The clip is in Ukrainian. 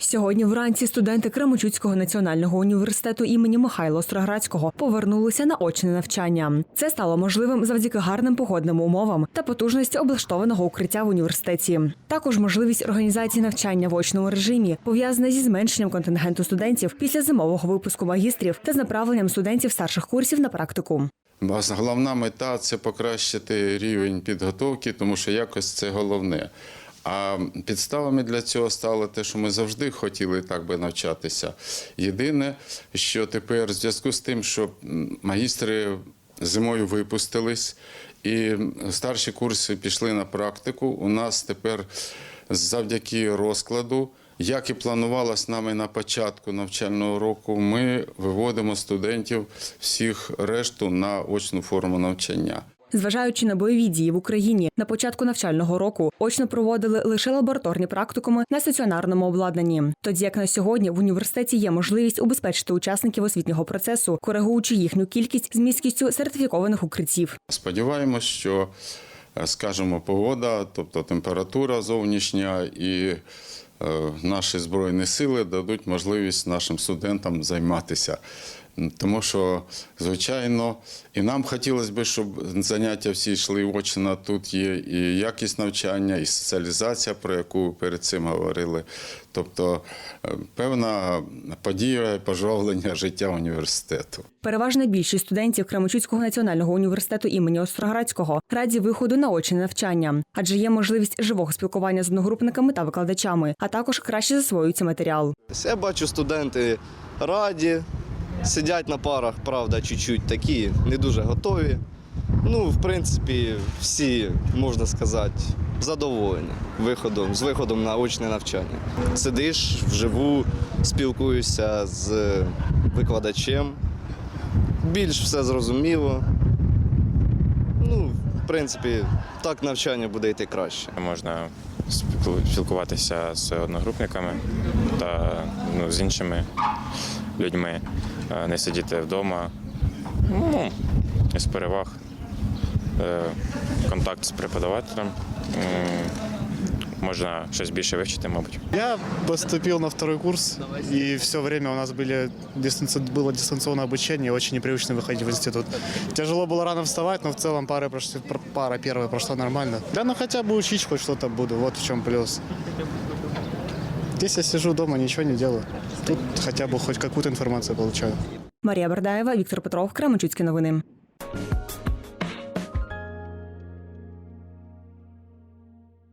Сьогодні вранці студенти Кременчуцького національного університету імені Михайла Остроградського повернулися на очне навчання. Це стало можливим завдяки гарним погодним умовам та потужності облаштованого укриття в університеті. Також можливість організації навчання в очному режимі пов'язана зі зменшенням контингенту студентів після зимового випуску магістрів та з направленням студентів старших курсів на практику. Головна мета це покращити рівень підготовки, тому що якось це головне. А підставами для цього стало те, що ми завжди хотіли так би навчатися. Єдине, що тепер в зв'язку з тим, що магістри зимою випустились, і старші курси пішли на практику, у нас тепер завдяки розкладу. Як і планувалось нами на початку навчального року, ми виводимо студентів всіх решту на очну форму навчання. Зважаючи на бойові дії в Україні, на початку навчального року очно проводили лише лабораторні практикуми на стаціонарному обладнанні. Тоді як на сьогодні в університеті є можливість убезпечити учасників освітнього процесу, коригуючи їхню кількість з місткістю сертифікованих укриттів. Сподіваємось, що, е, скажімо, погода, тобто температура зовнішня і е, наші збройні сили дадуть можливість нашим студентам займатися. Тому що, звичайно, і нам хотілося б, щоб заняття всі йшли очно. Тут є і якість навчання, і соціалізація, про яку перед цим говорили. Тобто е, певна подія і пожовлення життя університету. Переважна більшість студентів Кременчуцького національного університету імені Остроградського раді виходу на очне навчання, адже є можливість живого спілкування з одногрупниками та викладачами, а також краще засвоюється матеріал. Я бачу, студенти раді, сидять на парах, правда, чуть-чуть такі, не дуже готові. Ну, в принципі, всі, можна сказати, задоволені виходом, з виходом на очне навчання. Сидиш вживу, спілкуєшся з викладачем, більш все зрозуміло. Ну, в принципі, так навчання буде йти краще. Можна спілкуватися з одногрупниками та ну, з іншими людьми, е, не сидіти вдома. Ну, із переваг. Е, Контакт з преподавателем. М, Можна щось більше вивчити, мабуть. Я поступил на второй курс, и все время у нас были дистанци... было дистанционное обучение, очень непривычно выходить в институт. Тяжело было рано вставать, но в целом пары прошли, пр- пара первая прошла нормально. Да, ну хотя бы учить хоть что-то буду, вот в чем плюс. Здесь я сижу дома, ничего не делаю. Тут хотя бы хоть какую-то информацию получаю. Марія Бердаєва, Віктор Петров, Кременчуцькі новини.